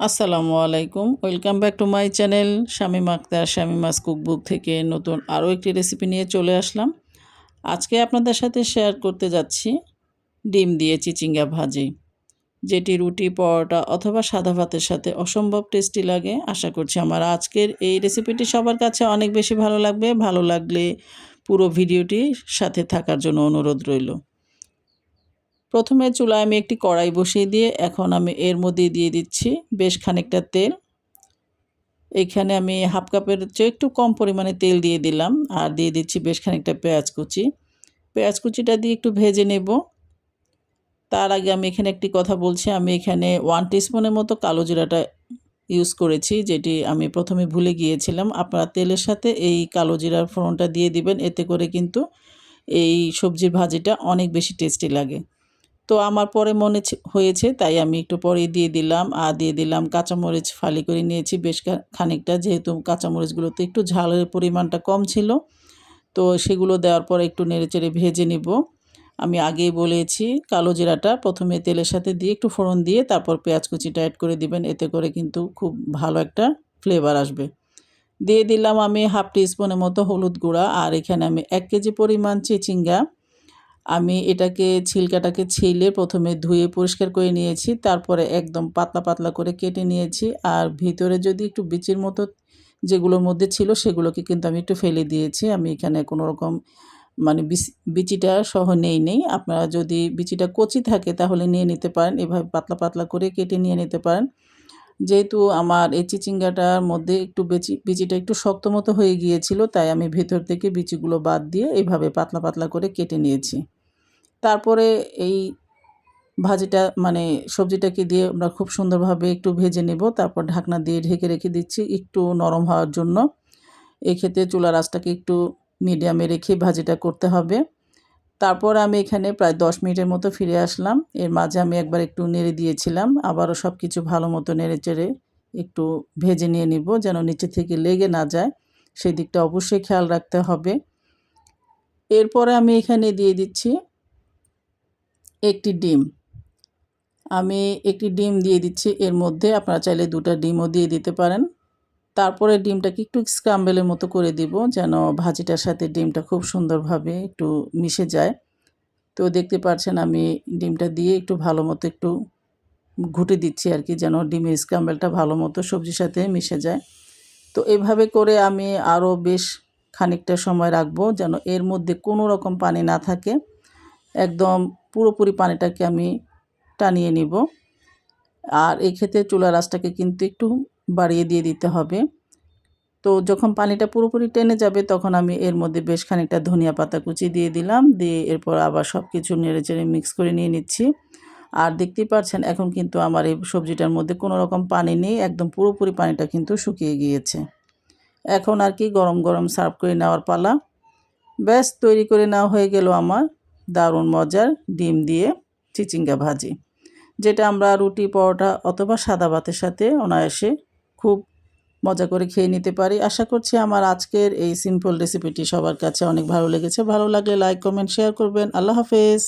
আসসালামু আলাইকুম। Welcome back to my channel Shamim Akhtar Shamima's cookbook থেকে নতুন আরও একটি রেসিপি নিয়ে চলে আসলাম। আজকে আপনাদের সাথে শেয়ার করতে যাচ্ছি ডিম দিয়ে চিচিঙ্গা ভাজি। যেটি রুটি, পরোটা অথবা সাদা ভাতের সাথে অসম্ভব টেস্টি লাগে। আশা করছি আমার আজকের এই রেসিপিটি সবার কাছে অনেক বেশি ভালো লাগবে। ভালো লাগলে পুরো ভিডিওটি সাথে থাকার জন্য অনুরোধ রইল। প্রথমে চুলায় আমি একটি কড়াই বসিয়ে দিয়ে এখন আমি এর মধ্যে দিয়ে দিচ্ছি বেশ খানিকটা তেল। এখানে আমি হাফ কাপের চেয়ে একটু কম পরিমাণে তেল দিয়ে দিলাম আর দিয়ে দিচ্ছি বেশ খানিকটা পেঁয়াজ কুচি। পেঁয়াজ কুচিটা দিয়ে একটু ভেজে নেব। তার আগে আমি এখানে একটি কথা বলছি, আমি এখানে ওয়ান টিস্পুনের মতো কালো জিরাটা ইউজ করেছি, যেটি আমি প্রথমে ভুলে গিয়েছিলাম। আপনারা তেলের সাথে এই কালো জিরার ফোড়নটা দিয়ে দিবেন, এতে করে কিন্তু এই সবজির ভাজিটা অনেক বেশি টেস্টি লাগে। তো আমার পরে মনে হয়েছে, তাই আমি একটু পরে দিয়ে দিলাম। আর দিয়ে দিলাম কাঁচামরিচ ফালি করে নিয়েছি। বেশ খানিকটা, যেহেতু কাঁচামরিচগুলোতে একটু ঝালের পরিমাণটা কম ছিল, তো সেগুলো দেওয়ার পরে একটু নেড়েচেড়ে ভেজে নিব। আমি আগেই বলেছি, কালো জিরাটা প্রথমে তেলের সাথে দিয়ে একটু ফোড়ন দিয়ে তারপর পেঁয়াজ কুচিটা অ্যাড করে দিবেন। এতে করে কিন্তু খুব ভালো একটা ফ্লেভার আসবে। দিয়ে দিলাম আমি হাফ টিস্পুনের মতো হলুদ গুঁড়া। আর এখানে আমি এক কেজি পরিমাণ চিচিঙ্গা আমি এটাকে ছিলকাটাকে ছিলে প্রথমে ধুয়ে পরিষ্কার করে নিয়েছি, তারপরে একদম পাতলা পাতলা করে কেটে নিয়েছি, আর ভিতরে যদি একটু বিচির মতো যেগুলোর মধ্যে ছিল সেগুলোকে কিন্তু আমি একটু ফেলে দিয়েছি। আমি এখানে কোনো রকম মানে বিচিটা সহ নেই নেই। আপনারা যদি বিচিটা কচি থাকে তাহলে নিয়ে নিতে পারেন, এভাবে পাতলা পাতলা করে কেটে নিয়ে নিতে পারেন। যেহেতু আমার এই চিচিঙ্গাটার মধ্যে একটু বেচি, বিচিটা একটু শক্ত মতো হয়ে গিয়েছিল, তাই আমি ভেতর থেকে বিচিগুলো বাদ দিয়ে এভাবে পাতলা পাতলা করে কেটে নিয়েছি। তারপরে এই ভাজিটা মানে সবজিটাকে দিয়ে আমরা খুব সুন্দরভাবে একটু ভেজে নেব। তারপর ঢাকনা দিয়ে ঢেকে রেখে দিচ্ছি একটু নরম হওয়ার জন্য। এক্ষেত্রে চুলা রাসটাকে একটু মিডিয়ামে রেখে ভাজিটা করতে হবে। তারপর আমি এখানে প্রায় দশ মিনিটের মতো ফিরে আসলাম। এর মাঝে আমি একবার একটু নেড়ে দিয়েছিলাম। আবারও সব কিছু ভালো মতো নেড়ে চেড়ে একটু ভেজে নিয়ে নিব যেন নিচে থেকে লেগে না যায়। সেই দিকটা অবশ্যই খেয়াল রাখতে হবে। এরপরে আমি এখানে দিয়ে দিচ্ছি একটি ডিম। আমি একটি ডিম দিয়ে দিচ্ছি। এর মধ্যে আপনারা চাইলে দুটা ডিমও দিয়ে দিতে পারেন। তারপরে ডিমটাকে একটু স্ক্রাম্বেলের মতো করে দিব যেন ভাজিটার সাথে ডিমটা খুব সুন্দরভাবে একটু মিশে যায়। তো দেখতে পাচ্ছেন আমি ডিমটা দিয়ে একটু ভালো মতো একটু ঘুটে দিচ্ছি আর কি যেন ডিমের স্ক্রাম্বেলটা ভালো মতো সবজির সাথে মিশে যায়। তো এভাবে করে আমি আরও বেশ খানিকটা সময় রাখব যেন এর মধ্যে কোনো রকম পানি না থাকে। একদম পুরোপুরি পানিটাকে আমি টানিয়ে নিব। আর এই ক্ষেত্রে চুলা রাসটাকে কিন্তু একটু বাড়িয়ে দিয়ে দিতে হবে। তো যখন পানিটা পুরোপুরি টেনে যাবে তখন আমি এর মধ্যে বেশ খানিকটা ধনিয়া পাতা কুচি দিয়ে দিলাম। দিয়ে এরপর আবার সব কিছু নেড়ে চেড়ে মিক্স করে নিয়ে নিচ্ছি। আর দেখতেই পাচ্ছেন এখন কিন্তু আমার এই সবজিটার মধ্যে কোনো রকম পানি নেই, একদম পুরোপুরি পানিটা কিন্তু শুকিয়ে গিয়েছে। এখন আর কি গরম গরম সার্ভ করে নেওয়ার পালা। ব্যাস, তৈরি করে নেওয়া হয়ে গেল আমার। দারুণ মজার ডিম দিয়ে চিচিঙ্গা ভাজি, যেটা আমরা রুটি, পরোটা অথবা সাদা ভাতের সাথে অনায়াসে খুব মজা করে খেয়ে নিতে পারি। আশা করছি আমার আজকের এই সিম্পল রেসিপিটি সবার কাছে অনেক ভালো লেগেছে। ভালো লাগলে লাইক কমেন্ট শেয়ার করবেন। আল্লাহ হাফেজ।